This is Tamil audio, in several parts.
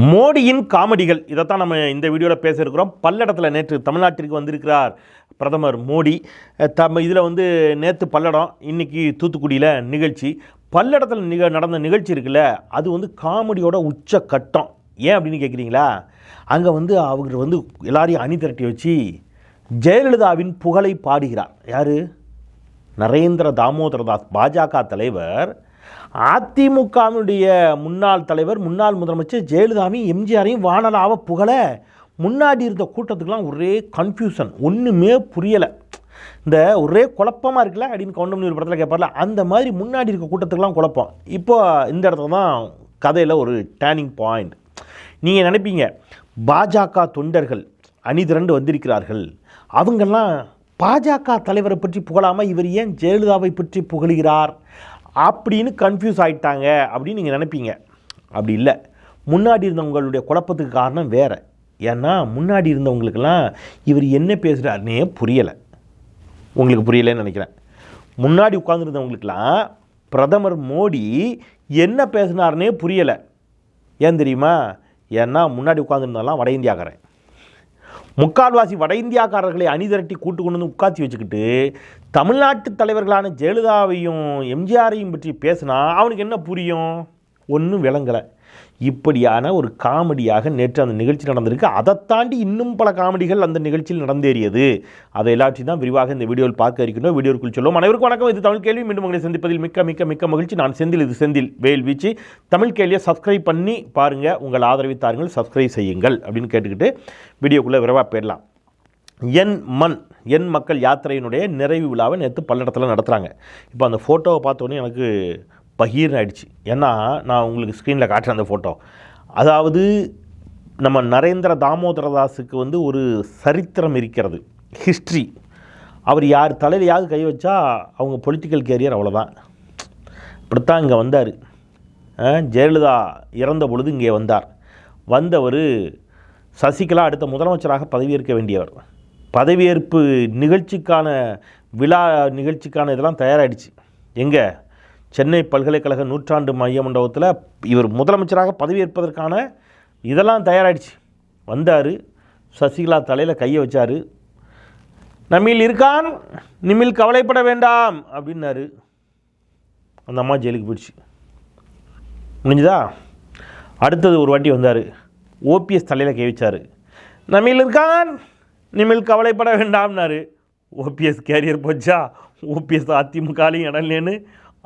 மோடியின் காமெடிகள். இதைத்தான் நம்ம இந்த வீடியோவில் பேச இருக்கிறோம் பல்லடத்தில் நேற்று தமிழ்நாட்டிற்கு வந்திருக்கிறார் பிரதமர் மோடி. தம் இதில் வந்து நேற்று பல்லடம் இன்னைக்கு தூத்துக்குடியில் நிகழ்ச்சி. பல்லடத்தில் நிக நடந்த நிகழ்ச்சி இருக்குல்ல அது வந்து காமெடியோட உச்ச கட்டம் ஏன் அப்படின்னு கேட்குறீங்களா அங்கே வந்து அவர் வந்து எல்லாரையும் அணி திரட்டி வச்சு ஜெயலலிதாவின் புகழை பாடுகிறார். யார்? நரேந்திர தாமோதரதாஸ் பாஜக தலைவர் அதிமுகவினுடைய முன்னாள் தலைவர் முன்னாள் முதலமைச்சர் ஜெயலலிதாவையும் எம்ஜிஆரையும் வானலாவ புகழ முன்னாடி இருந்த கூட்டத்துக்கெலாம் ஒரே கன்ஃபியூஷன் ஒன்றுமே புரியலை. இந்த ஒரே குழப்பமாக இருக்குல்ல? அப்படின்னு கவுண்டமணி ஒரு படத்தில் கேட்பார்ல அந்த மாதிரி முன்னாடி இருக்க கூட்டத்துக்கெலாம் குழப்பம். இப்போ இந்த இடத்துல தான் கதையில் ஒரு டேர்னிங் பாயிண்ட் நீங்கள் நினைப்பீங்க பாஜக தொண்டர்கள் அணிதிரண்டு வந்திருக்கிறார்கள். அவங்கெல்லாம் பாஜக தலைவரை பற்றி புகழாமல் இவர் ஏன் ஜெயலலிதாவை பற்றி புகழுகிறார்? அப்படின்னு கன்ஃபியூஸ் ஆகிட்டாங்க அப்படின்னு நீங்கள் நினைப்பீங்க. அப்படி இல்லை. முன்னாடி இருந்தவங்களுடைய குழப்பத்துக்கு காரணம் வேறு. ஏன்னா முன்னாடி இருந்தவங்களுக்கெல்லாம் இவர் என்ன பேசுகிறாருன்னே புரியலை. உங்களுக்கு புரியலைன்னு நினைக்கிறேன். முன்னாடி உட்காந்துருந்தவங்களுக்கெல்லாம் பிரதமர் மோடி என்ன பேசினார்னே புரியலை. ஏன் தெரியுமா? ஏன்னா முன்னாடி உட்காந்துருந்தாலாம் வட இந்தியாக்காரன். முக்கால்வாசி வட இந்தியாக்காரர்களை அணிதிரட்டி கூட்டு கொண்டு வந்து உட்காத்தி வச்சுக்கிட்டு தமிழ்நாட்டு தலைவர்களான ஜெயலலிதாவையும் எம்ஜிஆரையும் பற்றி பேசினா அவனுக்கு என்ன புரியும்? ஒன்றும் விளங்கலை. இப்படியான ஒரு காமெடியாக நேற்று அந்த நிகழ்ச்சி நடந்திருக்கு. அதை தாண்டி இன்னும் பல காமெடிகள் அந்த நிகழ்ச்சியில் நடந்தேறியது. அதை எல்லாத்தையும் தான் விரிவாக இந்த வீடியோவில் பார்க்க இருக்கின்றோம். வீடியோக்குள் சொல்லுவோம் அனைவருக்கும் வணக்கம். இது தமிழ் கேள்வி. மீண்டும் உங்களை சந்திப்பதில் மிக்க மிக்க மிக்க மகிழ்ச்சி. நான் செந்தில் இது செந்தில். வேல் வீச்சு. தமிழ் கேள்வியை சப்ஸ்கிரைப் பண்ணி பாருங்கள் உங்கள் ஆதரவை தாருங்கள். சப்ஸ்கிரைப் செய்யுங்கள் அப்படின்னு கேட்டுக்கிட்டு வீடியோக்குள்ளே விரைவாக போயிடலாம். என் மண் என் மக்கள் யாத்திரையினுடைய நிறைவு விழாவை நேற்று பல்லடத்தில் நடத்துகிறாங்க இப்போ அந்த ஃபோட்டோவை பார்த்தோன்னே எனக்கு பகீர்னு ஆயிடுச்சு. ஏன்னா நான் உங்களுக்கு ஸ்க்ரீனில் காட்டுறேன் அந்த ஃபோட்டோ அதாவது நம்ம நரேந்திர தாமோதரதாஸுக்கு வந்து ஒரு சரித்திரம் இருக்கிறது. ஹிஸ்ட்ரி அவர் யார் தலையிலையாவது கை வச்சா அவங்க பொலிட்டிக்கல் கேரியர் அவ்வளோதான் இப்படித்தான் இங்கே வந்தார். ஜெயலலிதா இறந்த பொழுது இங்கே வந்தார். வந்தவர் சசிகலா அடுத்த முதலமைச்சராக பதவியேற்க வேண்டியவர். பதவியேற்பு நிகழ்ச்சிக்கான விழா நிகழ்ச்சிக்கான இதெல்லாம் தயாராகிடுச்சு எங்கே? சென்னை பல்கலைக்கழக நூற்றாண்டு மைய மண்டபத்தில் இவர் முதலமைச்சராக பதவியேற்பதற்கான இதெல்லாம் தயாராகிடுச்சு வந்தார் சசிகலா தலையில் கையை வச்சார். நம்மில் இருக்கான் நிமில் கவலைப்பட வேண்டாம் அப்படின்னாரு. அந்த அம்மா ஜெயிலுக்கு போயிடுச்சு. முடிஞ்சுதா? அடுத்தது ஒரு வாட்டி வந்தார். ஓபிஎஸ் தலையில் கை வச்சார். நம்மில் இருக்கான் இனிமேல் கவலைப்பட வேண்டாம்னாரு. ஓபிஎஸ் கேரியர் போச்சா? ஓபிஎஸ் அதிமுகலையும் இடம் இல்லைன்னு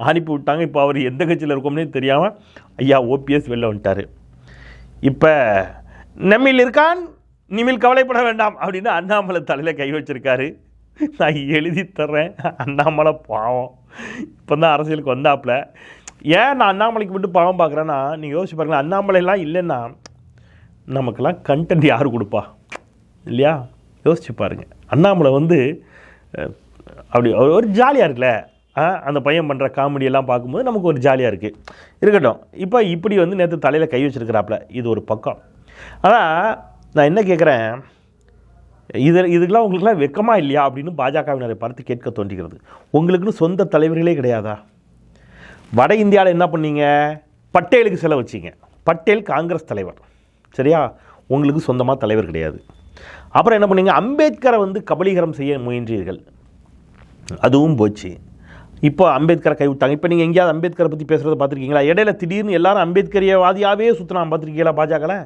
அனுப்பி விட்டாங்க. இப்போ அவர் எந்த கட்சியில் இருக்கோம்னே தெரியாமல் ஐயா ஓபிஎஸ் வெளில வந்துட்டார். இப்போ நம்மில் இருக்கான் நிமில் கவலைப்பட வேண்டாம் அப்படின்னு அண்ணாமலை தலையில் கை வச்சிருக்காரு. நான் எழுதி தர்றேன். அண்ணாமலை பாவம். இப்போ தான் அரசியலுக்கு வந்தாப்புல. ஏன் நான் அண்ணாமலைக்கு மட்டும் பாவம் பார்க்குறேன்னா நீங்கள் யோசிச்சு பாருங்களேன் அண்ணாமலைலாம் இல்லைன்னா நமக்கெல்லாம் கண்டென்ட் யார் கொடுப்பா? இல்லையா? யோசிச்சு பாருங்கள் அண்ணாமலை வந்து அப்படி ஒரு- ஜாலியாக இருக்குல்ல? அந்த பையன் பண்ணுற காமெடியெல்லாம் பார்க்கும்போது நமக்கு ஒரு ஜாலியாக இருக்குது இருக்கட்டும். இப்போ இப்படி வந்து நேற்று தலையில் கை வச்சுருக்கிறாப்புல. இது ஒரு பக்கம். ஆனால் நான் என்ன கேட்குறேன் இது இதுக்கெல்லாம் உங்களுக்குலாம் வெக்கமாக இல்லையா? அப்படின்னு பாஜகவினரை பார்த்து கேட்க தோன்றுகிறது. உங்களுக்குன்னு சொந்த தலைவர்களே கிடையாதா? வட இந்தியாவில் என்ன பண்ணீங்க? பட்டேலுக்கு செலவு வச்சிங்க. பட்டேல் காங்கிரஸ் தலைவர். சரியா? உங்களுக்கு சொந்தமாக தலைவர் கிடையாது. அப்புறம் என்ன பண்ணீங்க? அம்பேத்கரை வந்து கபலீகரம் செய்ய முயன்றீர்கள். அதுவும் போச்சு. இப்போ அம்பேத்கரை கைவிட்டாங்க. இப்போ நீங்கள் எங்கேயாவது அம்பேத்கரை பற்றி பேசுகிறத பார்த்துருக்கீங்களா? இடையில திடீர்னு எல்லாரும் அம்பேத்கரியவாதியாகவே சுற்றினா பார்த்துருக்கீங்களா பாஜகவில்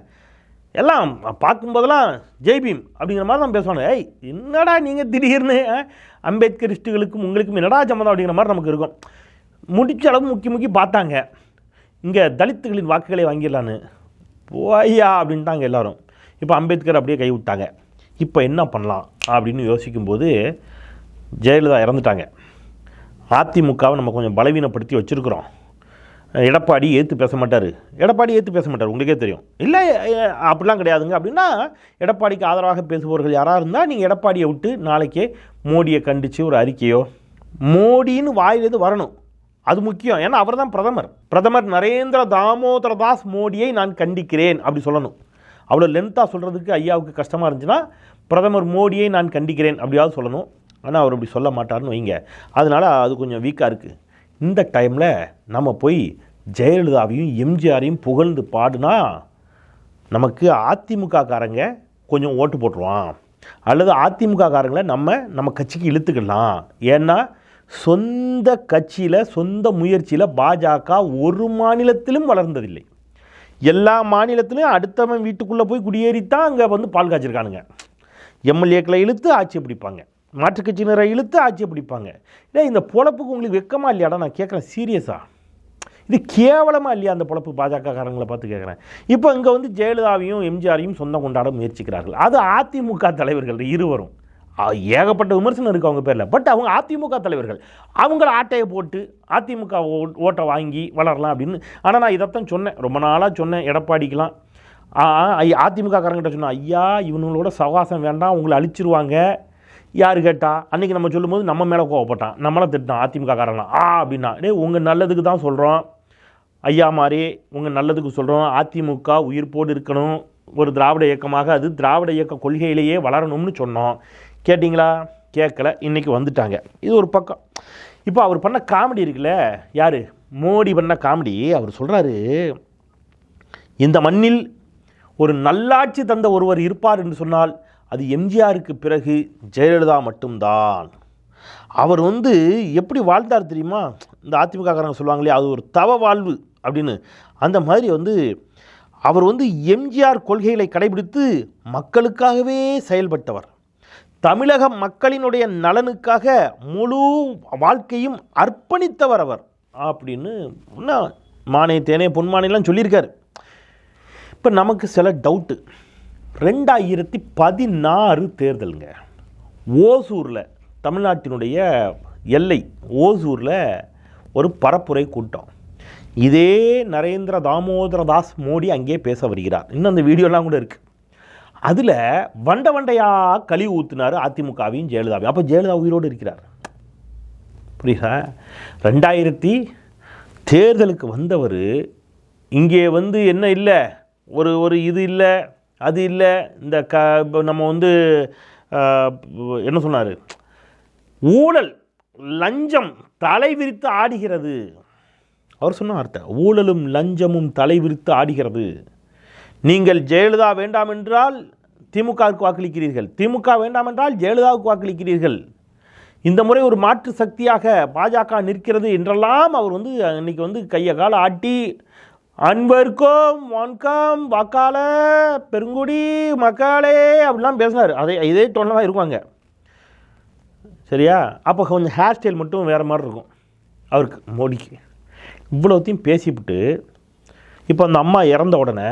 எல்லாம் பார்க்கும்போதெல்லாம் ஜெய்பீம் அப்படிங்கிற மாதிரி தான் பேசுவாங்க. ஏய் என்னடா நீங்கள் திடீர்னு அம்பேத்கரிஸ்ட்டுகளுக்கும் உங்களுக்கும் என்னடா சம்மந்தம் அப்படிங்கிற மாதிரி நமக்கு இருக்கும். முடிச்ச அளவு முக்கி முக்கி பார்த்தாங்க. இங்கே தலித்துகளின் வாக்குகளை வாங்கிடலான்னு. போய்யா அப்படின்ட்டாங்க எல்லோரும். இப்போ அம்பேத்கர் அப்படியே கைவிட்டாங்க. இப்போ என்ன பண்ணலாம் அப்படின்னு யோசிக்கும்போது ஜெயலலிதா இறந்துட்டாங்க. அதிமுகவை நம்ம கொஞ்சம் பலவீனப்படுத்தி வச்சுருக்குறோம். எடப்பாடி ஏற்று பேச மாட்டார். எடப்பாடி ஏற்று பேச மாட்டார் உங்களுக்கே தெரியும். இல்லை அப்படிலாம் கிடையாதுங்க. அப்படின்னா எடப்பாடிக்கு ஆதரவாக பேசுபவர்கள் யாராக இருந்தால் நீங்கள் எடப்பாடியை விட்டு நாளைக்கே மோடியை கண்டித்து ஒரு அறிக்கையோ மோடின்னு வாயிலிருந்து வரணும். அது முக்கியம். ஏன்னா அவர் தான் பிரதமர். பிரதமர் நரேந்திர தாமோதர தாஸ் மோடியை நான் கண்டிக்கிறேன் அப்படி சொல்லணும். அவ்வளோ லென்த்தாக சொல்கிறதுக்கு ஐயாவுக்கு கஷ்டமாக இருந்துச்சுன்னா பிரதமர் மோடியை நான் கண்டிக்கிறேன் அப்படியாவது சொல்லணும். ஆனால் அவர் அப்படி சொல்ல மாட்டார்னு வைங்க. அதனால் அது கொஞ்சம் வீக்காக இருக்குது இந்த டைமில் நம்ம போய் ஜெயலலிதாவையும் எம்ஜிஆரையும் புகழ்ந்து பாடுனா நமக்கு அதிமுக காரங்க கொஞ்சம் ஓட்டு போட்டுருவான். அல்லது அதிமுக காரங்களை நம்ம நம்ம கட்சிக்கு இழுத்துக்கலாம் ஏன்னா சொந்த கட்சியில் சொந்த முயற்சியில் பாஜக ஒரு மாநிலத்திலும் வளர்ந்ததில்லை. எல்லா மாநிலத்திலையும் அடுத்தவன் வீட்டுக்குள்ளே போய் குடியேறித்தான் அங்கே வந்து பால் காய்ச்சிருக்கானுங்க. எம்எல்ஏக்களை இழுத்து ஆட்சியை பிடிப்பாங்க. மாற்றுக் கட்சியினரை இழுத்து ஆட்சியை பிடிப்பாங்க. இல்லை இந்த பொழப்புக்கு உங்களுக்கு வெக்கமாக இல்லையாடா? நான் கேட்குறேன் சீரியஸாக இது கேவலமாக இல்லையா அந்த பொழப்பு பாஜகக்காரங்களை பார்த்து கேட்குறேன். இப்போ இங்கே வந்து ஜெயலலிதாவையும் எம்ஜிஆரையும் சொந்தம் கொண்டாட முயற்சிக்கிறார்கள். அது அதிமுக தலைவர்கள் இருவரும். ஏகப்பட்ட விமர்சனம் இருக்குது அவங்க பேரில். பட் அவங்க அதிமுக தலைவர்கள் அவங்கள ஆட்டையை போட்டு அதிமுக ஓ- ஓட்டை வாங்கி வளரலாம் அப்படின்னு. ஆனால் நான் இதைத்தான் சொன்னேன். ரொம்ப நாளாக சொன்னேன். எடப்பாடிக்கெலாம் ஆ, அதிமுக காரங்கிட்ட சொன்னேன். ஐயா இவனுங்களோட சவகாசம் வேண்டாம். உங்களை அழிச்சிருவாங்க. யார் கேட்டால் அன்றைக்கி நம்ம சொல்லும்போது நம்ம மேலே கோவப்பட்டான். நம்மளை திட்டான் அதிமுக காரங்களாம் ஆ அப்படின்னா. டே உங்கள் நல்லதுக்கு தான் சொல்கிறோம் ஐயா மாதிரி உங்கள் நல்லதுக்கு சொல்கிறோம் அதிமுக உயிர்ப்போடு இருக்கணும். ஒரு திராவிட இயக்கமாக அது திராவிட இயக்க கொள்கையிலேயே வளரணும்னு சொன்னோம். கேட்டிங்களா? கேட்கல. இன்றைக்கி வந்துட்டாங்க. இது ஒரு பக்கம். இப்போ அவர் பண்ண காமெடி இருக்குல்ல? யார்? மோடி பண்ண காமெடி. அவர் சொல்கிறாரு இந்த மண்ணில் ஒரு நல்லாட்சி தந்த ஒருவர் இருப்பார் என்று சொன்னால் அது எம்ஜிஆருக்கு பிறகு ஜெயலலிதா மட்டும்தான். அவர் வந்து எப்படி வாழ்ந்தார் தெரியுமா? இந்த அதிமுகக்காரங்க சொல்லுவாங்களே அது ஒரு தவ வாழ்வு. அப்படின்னு. அந்த மாதிரி வந்து அவர் வந்து எம்ஜிஆர் கொள்கைகளை கடைபிடித்து மக்களுக்காகவே செயல்பட்டவர். தமிழக மக்களினுடைய நலனுக்காக முழு வாழ்க்கையும் அர்ப்பணித்தவர் அவர் அப்படின்னு மானே தேனே பொன்மானேலாம் சொல்லியிருக்காரு. இப்போ நமக்கு சில டவுட்டு ரெண்டாயிரத்தி பதினாறு தேர்தலுங்க. ஓசூரில் தமிழ்நாட்டினுடைய எல்லை ஓசூரில் ஒரு பரப்புரை கூட்டம். இதே நரேந்திர தாமோதர தாஸ் மோடி அங்கே பேச வருகிறார். இன்னும் அந்த வீடியோலாம் கூட இருக்குது அதில் வண்ட வண்டையாக கழிவு ஊற்றினார் அதிமுகவையும் ஜெயலலிதாவையும். அப்போ ஜெயலலிதா உயிரோடு இருக்கிறார். புரியுதா? ரெண்டாயிரத்தி தேர்தலுக்கு வந்தவர் இங்கே வந்து என்ன இல்லை? ஒரு ஒரு இது இல்லை அது இல்லை இந்த க இப்போ நம்ம வந்து என்ன சொன்னார்? ஊழல் லஞ்சம் தலை விரித்து ஆடுகிறது. அவர் சொன்ன வார்த்தை ஊழலும் லஞ்சமும் தலை விரித்து ஆடுகிறது. நீங்கள் ஜெயலலிதா வேண்டாம் என்றால் திமுகவுக்கு வாக்களிக்கிறீர்கள். திமுக வேண்டாம் என்றால் ஜெயலலிதாவுக்கு வாக்களிக்கிறீர்கள். இந்த முறை ஒரு மாற்று சக்தியாக பாஜக நிற்கிறது என்றெல்லாம் அவர் வந்து இன்னைக்கு வந்து கையை கால ஆட்டி அன்பர்க்கும் வணக்கம் வாக்காள பெருங்குடி மக்களே அப்படிலாம் பேசினார். அதே இதே டோனில் தான் இருக்குவாங்க. சரியா? அப்போ கொஞ்சம் ஹேர் ஸ்டைல் மட்டும் வேறு மாதிரி இருக்கும் அவருக்கு மோடிக்கு. இவ்வளோத்தையும் பேசிவிட்டு இப்போ அந்த அம்மா இறந்த உடனே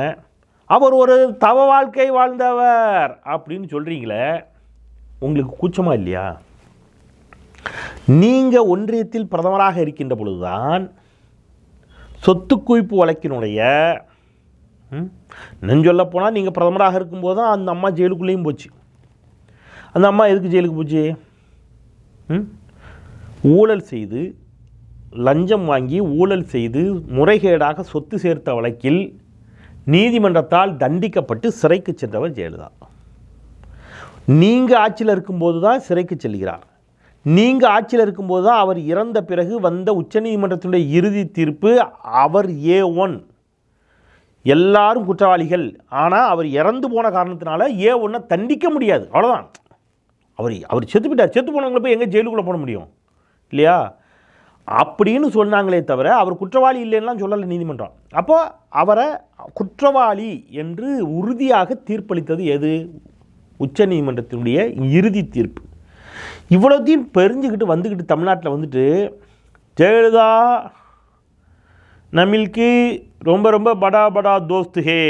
அவர் ஒரு தவ வாழ்க்கை வாழ்ந்தவர் அப்படின்னு சொல்கிறீங்களே உங்களுக்கு கூச்சமா இல்லையா நீங்கள் ஒன்றியத்தில் பிரதமராக இருக்கின்ற பொழுதுதான் சொத்து குவிப்பு வழக்கினுடைய ம், சொல்ல போனால் நீங்கள் பிரதமராக இருக்கும்போது தான் அந்த அம்மா ஜெயிலுக்குள்ளேயும் போச்சு அந்த அம்மா எதுக்கு ஜெயிலுக்கு போச்சு ம்? ஊழல் செய்து லஞ்சம் வாங்கி ஊழல் செய்து முறைகேடாக சொத்து சேர்த்த வழக்கில் நீதிமன்றத்தால் தண்டிக்கப்பட்டு சிறைக்கு சென்றவர் ஜெயலலிதா. நீங்கள் ஆட்சியில் இருக்கும்போது தான் சிறைக்கு செல்கிறார். நீங்கள் ஆட்சியில் இருக்கும்போது தான் அவர் இறந்த பிறகு வந்த உச்சநீதிமன்றத்தினுடைய இறுதி தீர்ப்பு அவர் ஏ ஒன். எல்லாரும் குற்றவாளிகள். ஆனால் அவர் இறந்து போன காரணத்தினால ஏ ஒன்றை தண்டிக்க முடியாது. அவ்வளோதான் அவர் அவர் செத்து போயிட்டார். செத்து போனவங்களை போய் எங்கே ஜெயிலுக்குள்ளே போட முடியும்? இல்லையா? அப்படின்னு சொன்னாங்களே தவிர அவர் குற்றவாளி இல்லைன்னுலாம் சொல்லலை நீதிமன்றம். அப்போ அவரை குற்றவாளி என்று உறுதியாக தீர்ப்பளித்தது எது? உச்ச நீதிமன்றத்தினுடைய இறுதி தீர்ப்பு. இவ்வளோத்தையும் பெரிஞ்சுக்கிட்டு வந்துக்கிட்டு தமிழ்நாட்டில் வந்துட்டு ஜெயலலிதா நம்மளுக்கு ரொம்ப ரொம்ப படா படா தோஸ்து ஹே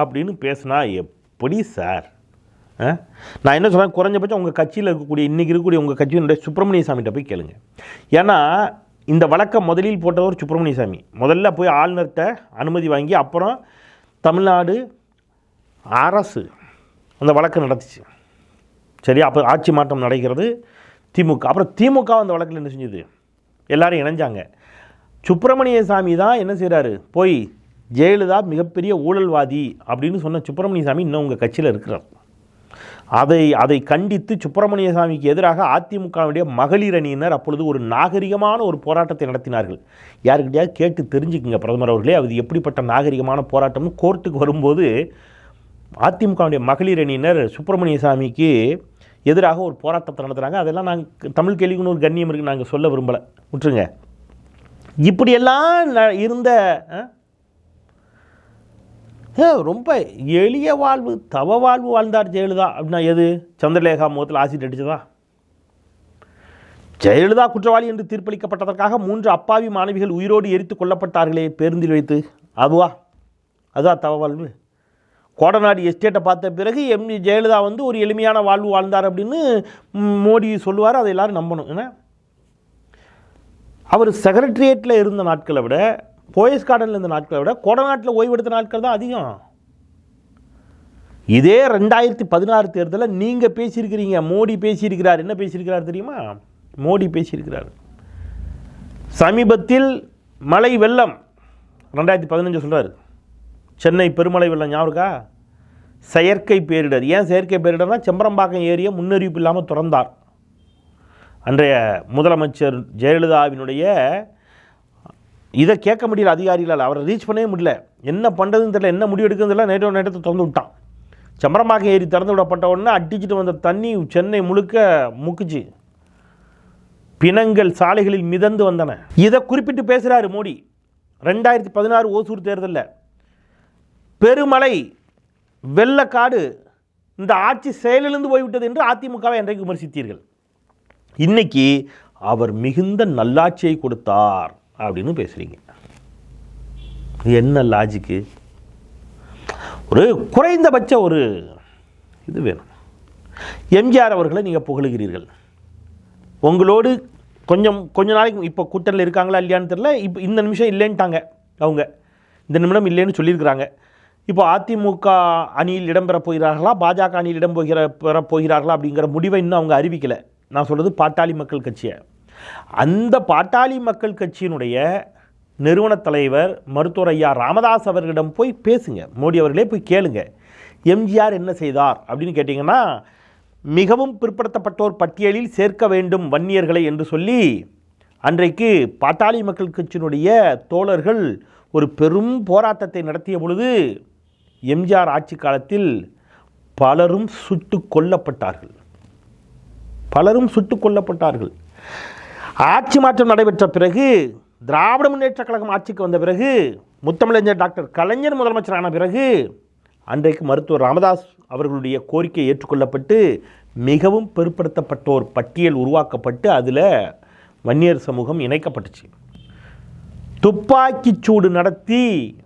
அப்படின்னு பேசுனா எப்படி சார்? நான் என்ன சொல்கிறேன் குறைஞ்சபட்சம் உங்கள் கட்சியில் இருக்கக்கூடிய இன்றைக்கி இருக்கக்கூடிய உங்கள் கட்சியினுடைய சுப்பிரமணிய சாமிகிட்ட போய் கேளுங்க. ஏன்னா இந்த வழக்கை முதலில் போட்டவர் சுப்பிரமணிய சாமி முதல்ல போய் ஆளுநர்கிட்ட அனுமதி வாங்கி அப்புறம் தமிழ்நாடு அரசு அந்த வழக்கை நடத்துச்சு. சரி அப்போ ஆட்சி மாற்றம் நடக்கிறது திமுக. அப்புறம் திமுக அந்த வழக்கில் என்ன செஞ்சது? எல்லாரும் இணைஞ்சாங்க. சுப்பிரமணிய சாமி தான் என்ன செய்கிறாரு போய் ஜெயலலிதா மிகப்பெரிய ஊழல்வாதி அப்படின்னு சொன்ன சுப்பிரமணிய சாமி இன்னும் உங்கள் கட்சியில் இருக்கிறார். அதை அதை கண்டித்து சுப்பிரமணிய சாமிக்கு எதிராக அதிமுகவுடைய மகளிர் அணியினர் அப்பொழுது ஒரு நாகரிகமான ஒரு போராட்டத்தை நடத்தினார்கள். யாருக்கிட்டையாவது கேட்டு தெரிஞ்சுக்குங்க பிரதமர் அவர்களே அது எப்படிப்பட்ட நாகரிகமான போராட்டம்னு கோர்ட்டுக்கு வரும்போது அதிமுகவுடைய மகளிர் அணியினர் சுப்பிரமணிய சாமிக்கு எதிராக ஒரு போராட்டத்தை நடத்துகிறாங்க அதெல்லாம் நாங்கள் தமிழ் கேள்விக்குன்னு ஒரு கண்ணியம் இருக்குது நாங்கள் சொல்ல விரும்பலை. விட்டுருங்க. இப்படியெல்லாம் ந- இருந்த ரொம்ப எளிய வாழ்வு தவ வாழ்வு வாழ்ந்தார் ஜெயலலிதா அப்படின்னா எது? சந்திரலேகா முகத்தில் ஆசிட் அடித்ததா ஜெயலலிதா குற்றவாளி என்று தீர்ப்பளிக்கப்பட்டதற்காக மூன்று அப்பாவி மாணவிகள் உயிரோடு எரித்து கொல்லப்பட்டார்களே பேருந்தில் வைத்து. அதுவா? அதுவா தவ வாழ்வு? கோடநாடு எஸ்டேட்டை பார்த்த பிறகு எம். ஜெயலலிதா வந்து ஒரு எளிமையான வாழ்வு வாழ்ந்தார் அப்படின்னு மோடி சொல்லுவார் அதை எல்லோரும் நம்பணும். ஏன்னா அவர் செக்ரட்டரியேட்டில் இருந்த நாட்களை விட போயஸ் கார்டனில் இருந்த நாட்களை விட கொடநாட்டில் ஓய்வெடுத்த நாட்கள் தான் அதிகம். இதே ரெண்டாயிரத்தி பதினாறு தேர்தலில் நீங்கள் பேசியிருக்கிறீங்க மோடி பேசியிருக்கிறார். என்ன பேசியிருக்கிறார் தெரியுமா? மோடி பேசியிருக்கிறார். சமீபத்தில் மழை வெள்ளம். ரெண்டாயிரத்தி பதினஞ்சு சொல்கிறார் சென்னை பெருமழை வெள்ளம் ஞாபகம் செயற்கை பேரிடர். ஏன் செயற்கை பேரிடர்னா செம்பரம்பாக்கம் ஏரியை முன்னறிவிப்பு இல்லாமல் திறந்தார். அன்றைய முதலமைச்சர் ஜெயலலிதாவினுடைய இதை கேட்க முடியல அதிகாரிகளால். அவரை ரீச் பண்ணவே முடியல. என்ன பண்ணுறதுன்னு தெரியல. என்ன முடிவு எடுக்கிறதுன்னு தெரியல. நேற்று நேரத்தை திறந்து விட்டான். சமரமாக ஏரி திறந்து விடப்பட்ட உடனே அடிச்சுட்டு வந்த தண்ணி சென்னை முழுக்க முக்குச்சு. பிணங்கள் சாலைகளில் மிதந்து வந்தன. இதை குறிப்பிட்டு பேசுகிறாரு மோடி. ரெண்டாயிரத்தி பதினாறு ஓசூர் தேர்தலில். பெருமழை வெள்ளக்காடு இந்த ஆட்சி செயலிழந்து போய்விட்டது என்று அதிமுகவை என்றைக்கு விமர்சித்தீர்கள். இன்னைக்கு அவர் மிகுந்த நல்லாட்சியை கொடுத்தார். அப்படின்னு பேசுகிறீங்க என்ன லாஜிக்கு ஒரு குறைந்தபட்ச ஒரு இது வேணும். எம்ஜிஆர் அவர்களை நீங்கள் புகழுகிறீர்கள். உங்களோடு கொஞ்சம் கொஞ்ச நாளைக்கு இப்போ கூட்டணியில் இருக்காங்களா இல்லையான்னு தெரியல. இப்போ இந்த நிமிஷம் இல்லைன்ட்டாங்க அவங்க. இந்த நிமிடம் இல்லைன்னு சொல்லியிருக்கிறாங்க. இப்போ அதிமுக அணியில் இடம்பெற போகிறார்களா? பாஜக அணியில் இடம் போகிற பெற போகிறார்களா அப்படிங்கிற முடிவை இன்னும் அவங்க அறிவிக்கலை. நான் சொல்கிறது பாட்டாளி மக்கள் கட்சியை. அந்த பாட்டாளி மக்கள் கட்சியினுடைய நிறுவன தலைவர் மருத்துவர் ஐயா ராமதாஸ் அவர்களிடம் போய் பேசுங்க. மோடி அவர்களே போய் கேளுங்க. எம்ஜிஆர் என்ன செய்தார் அப்படின்னு கேட்டிங்கன்னா மிகவும் பிற்படுத்தப்பட்டோர் பட்டியலில் சேர்க்க வேண்டும் வன்னியர்களை என்று சொல்லி அன்றைக்கு பாட்டாளி மக்கள் கட்சியினுடைய தோழர்கள் ஒரு பெரும் போராட்டத்தை நடத்திய பொழுது எம்ஜிஆர் ஆட்சி காலத்தில் பலரும் சுட்டு கொல்லப்பட்டார்கள். பலரும் சுட்டு கொல்லப்பட்டார்கள். ஆட்சி மாற்றம் நடைபெற்ற பிறகு திராவிட முன்னேற்றக் கழகம் ஆட்சிக்கு வந்த பிறகு முத்தமிழஞ்சர் டாக்டர் கலைஞர் முதலமைச்சரான பிறகு அன்றைக்கு மருத்துவர் ராமதாஸ் அவர்களுடைய கோரிக்கை ஏற்றுக்கொள்ளப்பட்டு மிகவும் பிற்படுத்தப்பட்டோர் பட்டியல் உருவாக்கப்பட்டு அதில் வன்னியர் சமூகம் இணைக்கப்பட்டுச்சு. துப்பாக்கிச் சூடு நடத்தி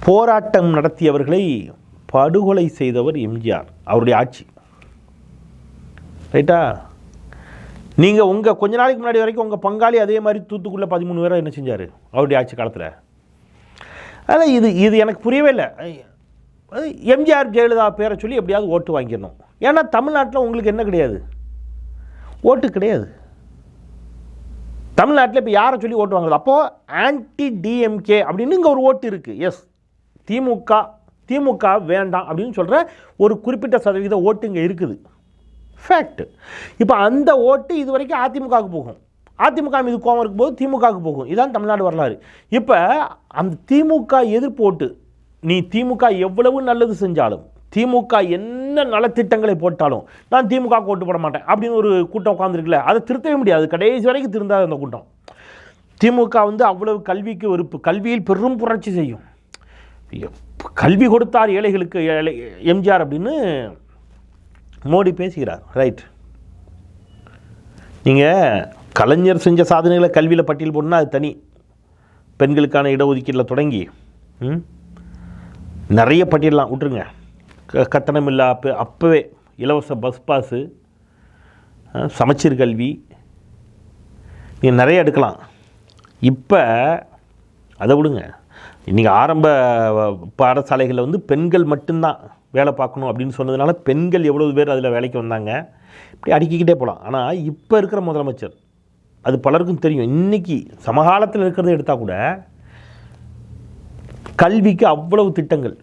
போராட்டம் நடத்தியவர்களை படுகொலை செய்தவர் எம்ஜிஆர் அவருடைய ஆட்சி. ரைட்டா? நீங்கள் உங்கள் கொஞ்ச நாளைக்கு முன்னாடி வரைக்கும் உங்கள் பங்காளி அதே மாதிரி தூத்துக்குள்ளே பதிமூணு பேரை என்ன செஞ்சார்? அவருடைய ஆட்சி காலத்தில். அதான் இது இது எனக்கு புரியவே இல்லை. அது எம்ஜிஆர் ஜெயலலிதா பேரை சொல்லி எப்படியாவது ஓட்டு வாங்கிடணும். ஏன்னா தமிழ்நாட்டில் உங்களுக்கு என்ன கிடையாது? ஓட்டு கிடையாது. தமிழ்நாட்டில் இப்போ யாரை சொல்லி ஓட்டு வாங்குறது? அப்போது ஆன்டி டிஎம்கே அப்படின்னு இங்கே ஒரு ஓட்டு இருக்குது எஸ் திமுக திமுக வேண்டாம் அப்படின்னு சொல்கிற ஒரு குறிப்பிட்ட சதவீத ஓட்டு இங்கே இருக்குது. ஃபேக்ட் இப்போ அந்த ஓட்டு இது வரைக்கும் அதிமுகவுக்கு போகும். அதிமுக மீது கோவம் இருக்கும்போது திமுகவுக்கு போகும். இதுதான் தமிழ்நாடு வரலாறு. இப்போ அந்த திமுக எதிர்ப்பு ஓட்டு நீ திமுக எவ்வளவு நல்லது செஞ்சாலும் திமுக என்ன நலத்திட்டங்களை போட்டாலும் நான் திமுக ஓட்டு போட மாட்டேன் அப்படின்னு ஒரு கூட்டம் உட்காந்துருக்குல்ல அதை திருத்தவே முடியாது. கடைசி வரைக்கும் திருந்தாது அந்த கூட்டம். திமுக வந்து அவ்வளவு கல்விக்கு வெறுப்பு. கல்வியில் பெரும் புரட்சி செய்யும். எப்- கல்வி கொடுத்தார் ஏழைகளுக்கு ஏழை எம்ஜிஆர் அப்படின்னு மோடி பேசுகிறார். ரைட் நீங்கள் கலைஞர் செஞ்ச சாதனைகளை கல்வியில் பட்டியல் போடணும்னா அது தனி. பெண்களுக்கான இடஒதுக்கீட்டில் தொடங்கி ம், நிறைய பட்டியலாம் விட்டுருங்க. க- கட்டணம் இல்லா அப்போ அப்போவே இலவச பஸ் பாஸு சமச்சீர் கல்வி நீங்கள் நிறைய எடுக்கலாம். இப்போ அதை விடுங்க. இன்றைக்கி ஆரம்ப பாடசாலைகளில் வந்து பெண்கள் மட்டும்தான். வேலை பார்க்கணும் அப்படின்னு சொன்னதுனால பெண்கள் எவ்வளவு பேர் அதில் வேலைக்கு வந்தாங்க. இப்படி அடுக்கிக்கிட்டே போகலாம் ஆனால் இப்போ இருக்கிற முதலமைச்சர் அது பலருக்கும் தெரியும். இன்றைக்கி சமகாலத்தில் இருக்கிறத எடுத்தால் கூட கல்விக்கு அவ்வளவு திட்டங்கள்.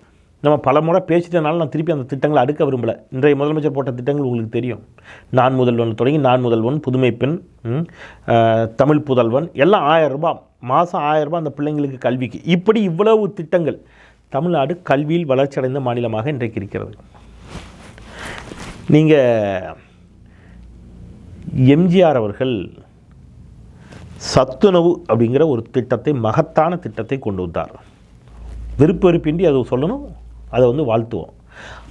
நம்ம பல முறை பேசிட்டனால நான் திருப்பி அந்த திட்டங்களை அடுக்க விரும்பலை. இன்றைய முதலமைச்சர் போட்ட திட்டங்கள் உங்களுக்கு தெரியும். நான் முதல்வன் தொடங்கி நான் முதல்வன் புதுமை பெண் தமிழ் புதல்வன் எல்லாம் ஆயிரம் ரூபாய் மாதம் ஆயிரம் ரூபாய் அந்த பிள்ளைங்களுக்கு கல்விக்கு. இப்படி இவ்வளவு திட்டங்கள். தமிழ்நாடு கல்வியில் வளர்ச்சியடைந்த மாநிலமாக இன்றைக்கு இருக்கிறது. நீங்கள் எம்ஜிஆர் அவர்கள் சத்துணவு அப்படிங்கிற ஒரு திட்டத்தை மகத்தான திட்டத்தை கொண்டு வந்தார். விருப்ப வெறுப்பின்றி அதை சொல்லணும் அதை வந்து வாழ்த்துவோம்.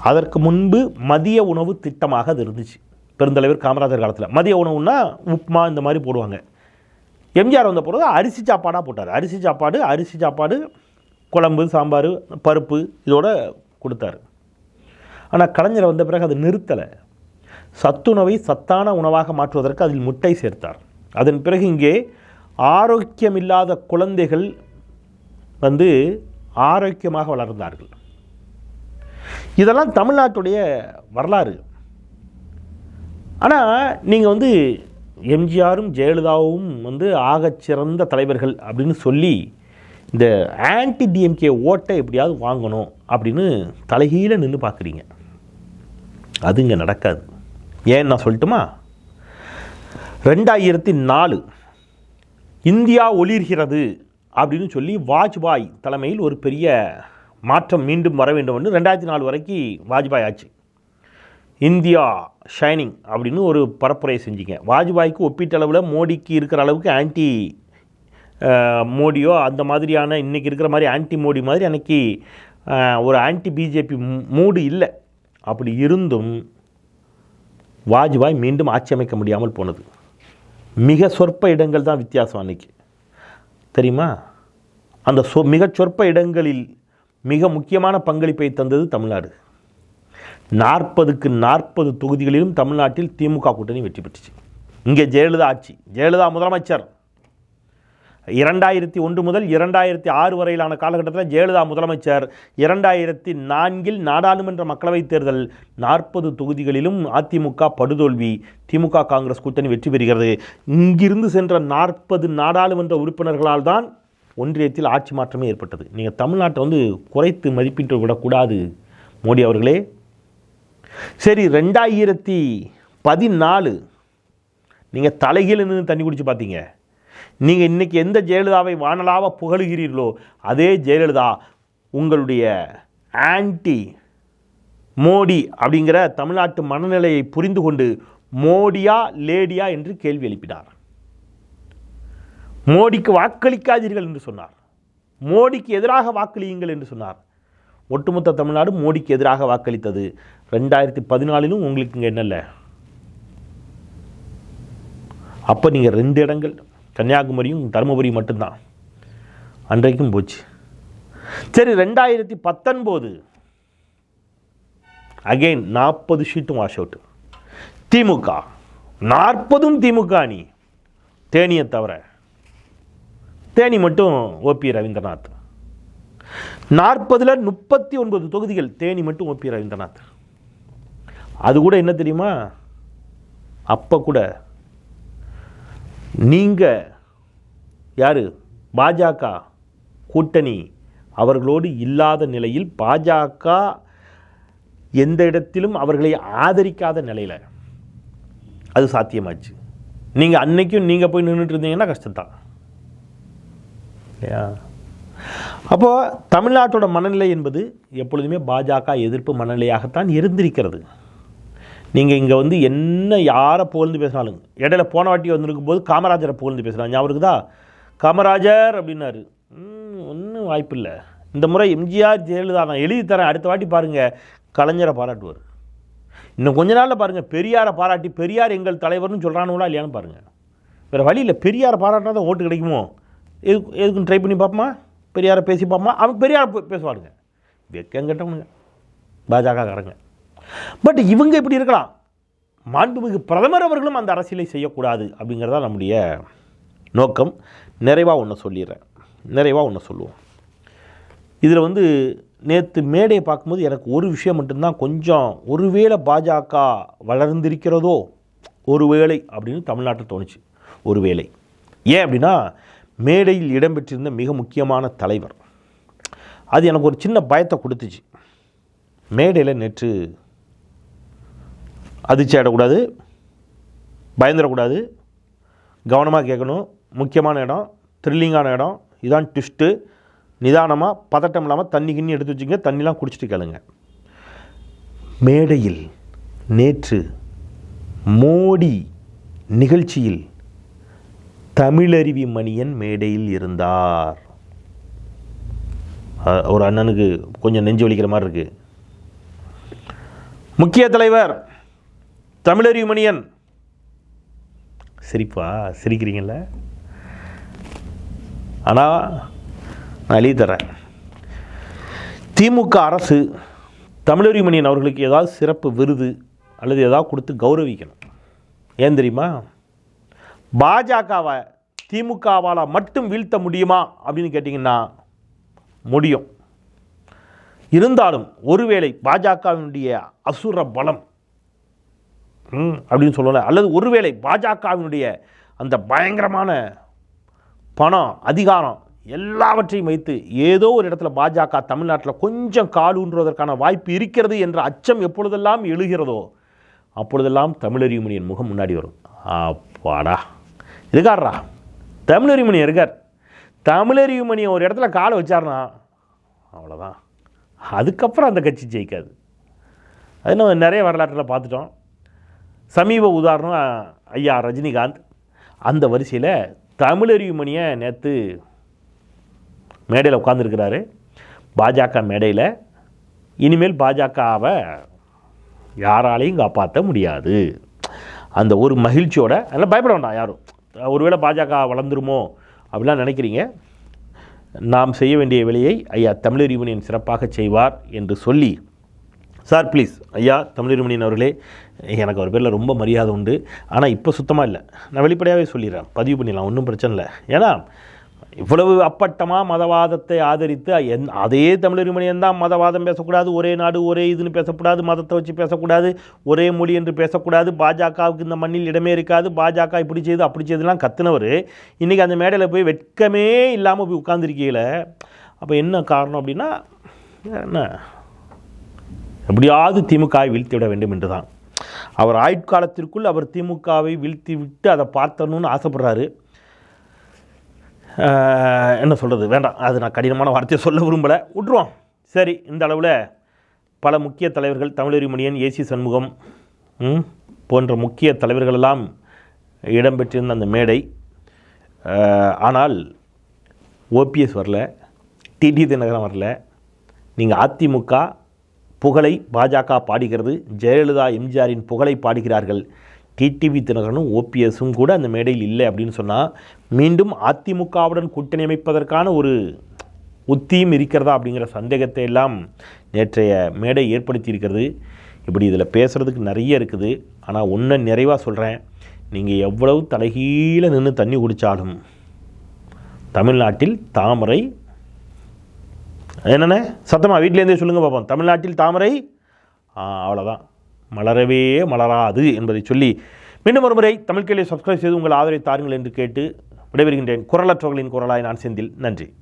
அதற்கு முன்பு மதிய உணவு திட்டமாக அது இருந்துச்சு. பெருந்தலைவர் காமராஜர் காலத்தில். மதிய உணவுன்னா உப்புமா இந்த மாதிரி போடுவாங்க. எம்ஜிஆர் வந்த பிறகு அரிசி சாப்பாடாக போட்டார். அரிசி சாப்பாடு அரிசி சாப்பாடு குழம்பு சாம்பார் பருப்பு இதோட கொடுத்தாரு. ஆனால் கலைஞர் வந்த பிறகு அது நிறுத்தலை. சத்துணவை சத்தான உணவாக மாற்றுவதற்கு அதில் முட்டை சேர்த்தார். அதன் பிறகு இங்கே ஆரோக்கியமில்லாத குழந்தைகள் வந்து ஆரோக்கியமாக வளர்ந்தார்கள். இதெல்லாம் தமிழ்நாட்டுடைய வரலாறு. ஆனால் நீங்கள் வந்து எம்ஜிஆரும் ஜெயலலிதாவும் வந்து ஆகச்சிறந்த தலைவர்கள் அப்படின்னு சொல்லி இந்த ஆன்டி டிஎம்கே ஓட்டை எப்படியாவது வாங்கணும் அப்படின்னு தலைகீழ நின்று பார்க்குறீங்க. அது இங்கே நடக்காது. ஏன் நான் சொல்லட்டுமா? ரெண்டாயிரத்தி நாலு இந்தியா ஒளிர்கிறது அப்படின்னு சொல்லி வாஜ்பாய் தலைமையில் ஒரு பெரிய மாற்றம் மீண்டும் வர வேண்டும் என்று ரெண்டாயிரத்தி நாலு வரைக்கும் வாஜ்பாய் ஆச்சு. இந்தியா ஷைனிங் அப்படின்னு ஒரு பரப்புரையை செஞ்சீங்க. வாஜ்பாய்க்கு ஒப்பீட்டளவில் மோடிக்கு இருக்கிற அளவுக்கு ஆன்டி மோடியோ அந்த மாதிரியான இன்றைக்கி இருக்கிற மாதிரி ஆன்டி மோடி மாதிரி அன்றைக்கி ஒரு ஆன்டி பிஜேபி மூடு இல்லை. அப்படி இருந்தும் வாஜ்பாய் மீண்டும் ஆட்சி அமைக்க முடியாமல் போனது. மிக சொற்ப இடங்கள் தான் வித்தியாசம் அன்னைக்கு. தெரியுமா? அந்த சொ மிகச் சொற்ப இடங்களில் மிக முக்கியமான பங்களிப்பை தந்தது தமிழ்நாடு. நாற்பதுக்கு நாற்பது தொகுதிகளிலும் தமிழ்நாட்டில் திமுக கூட்டணி வெற்றி பெற்றுச்சு. இங்கே ஜெயலலிதா ஆட்சி. ஜெயலலிதா முதலமைச்சர். இரண்டாயிரத்தி ஒன்று முதல் இரண்டாயிரத்தி ஆறு வரையிலான காலகட்டத்தில் ஜெயலலிதா முதலமைச்சர் இரண்டாயிரத்தி நான்கில் நாடாளுமன்ற மக்களவைத் தேர்தல் நாற்பது தொகுதிகளிலும் அதிமுக படுதோல்வி திமுக காங்கிரஸ் கூட்டணி வெற்றி பெறுகிறது. இங்கிருந்து சென்ற நாற்பது நாடாளுமன்ற உறுப்பினர்களால் தான் ஒன்றியத்தில் ஆட்சி மாற்றமே ஏற்பட்டது. நீங்கள் தமிழ்நாட்டை வந்து குறைத்து மதிப்பிட்டு விடக்கூடாது மோடி அவர்களே. சரி ரெண்டாயிரத்தி பதினாலு நீங்கள் தலைகீழ நின்று தண்ணி குடித்து பார்த்தீங்க. நீங்கள் இன்னைக்கு எந்த ஜெயலலிதாவை வானலாக புகழுகிறீர்களோ அதே ஜெயலலிதா உங்களுடைய ஆன்டி மோடி அப்படிங்கிற தமிழ்நாட்டு மனநிலையை புரிந்து கொண்டு மோடியா லேடியா என்று கேள்வி எழுப்பினார். மோடிக்கு வாக்களிக்காதீர்கள் என்று சொன்னார். மோடிக்கு எதிராக வாக்களியுங்கள் என்று சொன்னார். ஒட்டுமொத்த தமிழ்நாடு மோடிக்கு எதிராக வாக்களித்தது. ரெண்டாயிரத்தி பதினாலிலும் உங்களுக்கு இங்கே என்னல்ல? அப்போ நீங்கள் ரெண்டு இடங்கள் கன்னியாகுமரியும் தருமபுரி மட்டும்தான். அன்றைக்கும் போச்சு. சரி ரெண்டாயிரத்தி பத்தொன்பது. அகைன் நாற்பது ஷீட்டும் வாஷ் அவுட் திமுக. நாற்பதும் திமுக அணி. தேனியை தவிர. தேனி மட்டும் ஓபி ரவீந்திரநாத். நாற்பதில் முப்பத்தி ஒன்பது தொகுதிகள் தேனி மட்டும் ஓபி ரவீந்திரநாத். அது கூட என்ன தெரியுமா? அப்போ கூட நீங்கள் யார்? பாஜக கூட்டணி அவர்களோடு இல்லாத நிலையில் பாஜக எந்த இடத்திலும் அவர்களை ஆதரிக்காத நிலையில். அது சாத்தியமாச்சு. நீங்கள் அன்னைக்கும் நீங்கள் போய் நின்றுட்டு இருந்தீங்கன்னா கஷ்டம்தான். இல்லையா? அப்போது தமிழ்நாட்டோட மனநிலை என்பது எப்பொழுதுமே பாஜக எதிர்ப்பு மனநிலையாகத்தான் இருந்திருக்கிறது. நீங்கள் இங்கே வந்து என்ன யாரை புகழ்ந்து பேசினாலும் இடையில போன வாட்டி வந்திருக்கும் போது காமராஜரை புகழ்ந்து பேசுகிறாங்க ஞாபகம் இருக்குதா? காமராஜர் அப்படின்னாரு. ஒன்றும் வாய்ப்பு இல்லை. இந்த முறை எம்ஜிஆர் ஜெயலலிதா நான் எழுதி தரேன். அடுத்த வாட்டி பாருங்கள் கலைஞரை பாராட்டுவார். இன்னும் கொஞ்ச நாளில் பாருங்கள் பெரியாரை பாராட்டி பெரியார் எங்கள் தலைவர்னு சொல்கிறானுங்களா இல்லையான்னு பாருங்கள் வேறு வழி இல்லை. பெரியாரை பாராட்டினா தான் ஓட்டு கிடைக்குமோ? எதுக்கு எதுக்குன்னு ட்ரை பண்ணி பார்ப்போமா? பெரியாரை பேசி பார்ப்போமா? அவன் பெரியாரை வெக்கம் கட்டவனுங்க. பாஜக காரங்க பட் இவங்க இப்படி இருக்கலாம். மாண்புமிகு பிரதமர் அவர்களும் அந்த அரசியலை செய்யக்கூடாது அப்படிங்கிறதா நம்முடைய நோக்கம். நிறைவாக ஒன்று சொல்லிடுறேன். நிறைவாக ஒன்று சொல்லுவோம். இதில் வந்து நேற்று மேடையை பார்க்கும்போது எனக்கு ஒரு விஷயம் மட்டும்தான் கொஞ்சம் ஒருவேளை பாஜக வளர்ந்திருக்கிறதோ ஒருவேளை அப்படின்னு தமிழ்நாட்டில் தோணுச்சு. ஒருவேளை. ஏன் அப்படின்னா மேடையில் இடம்பெற்றிருந்த மிக முக்கியமான தலைவர். அது எனக்கு ஒரு சின்ன பயத்தை கொடுத்துச்சு. மேடையில் நேற்று அதிர்ச்சி ஆகிடக்கூடாது பயந்துடக்கூடாது கவனமாக கேட்கணும் முக்கியமான இடம் த்ரில்லிங்கான இடம் இதான் ட்விஸ்ட்டு நிதானமாக பதட்டம் இல்லாமல் தண்ணி கிண்ணி எடுத்து வச்சுங்க தண்ணிலாம் குடிச்சிட்டு கேளுங்க. மேடையில் நேற்று மோடி நிகழ்ச்சியில் தமிழருவி மணியன் மேடையில் இருந்தார். ஒரு அண்ணனுக்கு கொஞ்சம் நெஞ்சு வலிக்கிற மாதிரி இருக்குது முக்கிய தலைவர் தமிழர் மணியன் சிரிப்பா? சிரிக்கிறீங்கள ஆனால் நான் எழுதி தரேன் திமுக அரசு தமிழர் மணியன் அவர்களுக்கு ஏதாவது சிறப்பு விருது அல்லது ஏதாவது கொடுத்து கௌரவிக்கணும். ஏன் தெரியுமா? பாஜகவை திமுகவால் மட்டும் வீழ்த்த முடியுமா அப்படின்னு கேட்டிங்கன்னா முடியும். இருந்தாலும் ஒருவேளை பாஜகவினுடைய அசுர பலம் அப்படின்னு சொல்லலாம் அல்லது ஒருவேளை பாஜகவினுடைய அந்த பயங்கரமான பணம் அதிகாரம் எல்லாவற்றையும் வைத்து ஏதோ ஒரு இடத்துல பாஜக தமிழ்நாட்டில் கொஞ்சம் கால் ஊன்றுவதற்கான வாய்ப்பு இருக்கிறது என்ற அச்சம் எப்பொழுதெல்லாம் எழுகிறதோ அப்பொழுதெல்லாம் தமிழறிவுமணியின் முகம் முன்னாடி வரும். அப்பாடா. இருக்காரா தமிழறிமணி இருக்கார். தமிழறிவுமணி ஒரு இடத்துல காலை வச்சார்னா அவ்வளோதான் அதுக்கப்புறம் அந்த கட்சி ஜெயிக்காது. அது நம்ம நிறைய வரலாற்றில் பார்த்துட்டோம். சமீப உதாரணம் ஐயா ரஜினிகாந்த். அந்த வரிசையில் தமிழறிவுமணியை நேற்று மேடையில் உட்காந்துருக்கிறாரு பாஜக மேடையில். இனிமேல் பாஜகவை யாராலையும் காப்பாற்ற முடியாது. அந்த ஒரு மகிழ்ச்சியோட அதெல்லாம் பயப்பட வேண்டாம் யாரும். ஒருவேளை பாஜக வளர்ந்துருமோ அப்படிலாம் நினைக்கிறீங்க. நாம் செய்ய வேண்டிய வேலையை ஐயா தமிழறிவுமணியன் சிறப்பாக செய்வார் என்று சொல்லி சார் ப்ளீஸ் ஐயா தமிழறிமணியன் அவர்களே எனக்கு அவர் பேரில் ரொம்ப மரியாதை உண்டு. ஆனால் இப்போ சுத்தமாக இல்லை. நான் வெளிப்படையாகவே சொல்லிடுறேன். பதிவு பண்ணிடலாம் ஒன்றும் பிரச்சனை இல்லை. ஏன்னா இவ்வளவு அப்பட்டமாக மதவாதத்தை ஆதரித்து என் அதே தமிழறிமணியன் தான் மதவாதம் பேசக்கூடாது ஒரே நாடு ஒரே இதுன்னு பேசக்கூடாது மதத்தை வச்சு பேசக்கூடாது ஒரே மொழி என்று பேசக்கூடாது பாஜகவுக்கு இந்த மண்ணில் இடமே இருக்காது பாஜக இப்படி செய்து அப்படி செய்துலாம் கத்துனவர் இன்றைக்கி அந்த மேடையில் போய் வெட்கமே இல்லாமல் போய் உட்காந்துருக்கீங்கள அப்போ என்ன காரணம் அப்படின்னா என்ன எப்படியாவது திமுகவை வீழ்த்தி விட வேண்டும் என்று தான் அவர் ஆயுட்காலத்திற்குள் அவர் திமுகவை வீழ்த்தி விட்டு அதை பார்த்தணும்னு ஆசைப்படுறாரு. என்ன சொல்கிறது வேண்டாம். அது நான் கடினமான வார்த்தையை சொல்ல விரும்பலை. விட்ருவோம் சரி இந்த அளவில் பல முக்கிய தலைவர்கள் தமிழறிமணியன் ஏசி சண்முகம் போன்ற முக்கிய தலைவர்களெல்லாம் இடம்பெற்றிருந்த அந்த மேடை. ஆனால் ஓபிஎஸ் வரல டிடி தினகரன் வரல. நீங்கள் அதிமுக புகழை பாஜக பாடுகிறது. ஜெயலலிதா எம்ஜிஆரின் புகழை பாடுகிறார்கள். டிடிவி தினகரனும் ஓபிஎஸும் கூட அந்த மேடையில் இல்லை அப்படின்னு சொன்னால் மீண்டும் அதிமுகவுடன் கூட்டணி அமைப்பதற்கான ஒரு உத்தியும் இருக்கிறதா அப்படிங்கிற சந்தேகத்தை எல்லாம் நேற்றைய மேடை ஏற்படுத்தியிருக்கிறது இப்படி இதில் பேசுகிறதுக்கு நிறைய இருக்குது. ஆனால் ஒன்று நிறைவாக சொல்கிறேன் நீங்கள் எவ்வளவு தலைகீழ நின்று தண்ணி குடித்தாலும் தமிழ்நாட்டில் தாமரை என்னண்ணே? சத்தமாக வீட்டிலேருந்தே சொல்லுங்கள் பார்ப்போம் தமிழ்நாட்டில் தாமரை? அவ்வளோதான் மலரவே மலராது என்பதை சொல்லி மீண்டும் ஒரு முறை தமிழ் சப்ஸ்கிரைப் செய்து உங்கள் ஆதரவை தாருங்கள் என்று கேட்டு விடைபெறுகின்றேன். குரலற்றவர்களின் குரலாய் நான் செந்தில். நன்றி.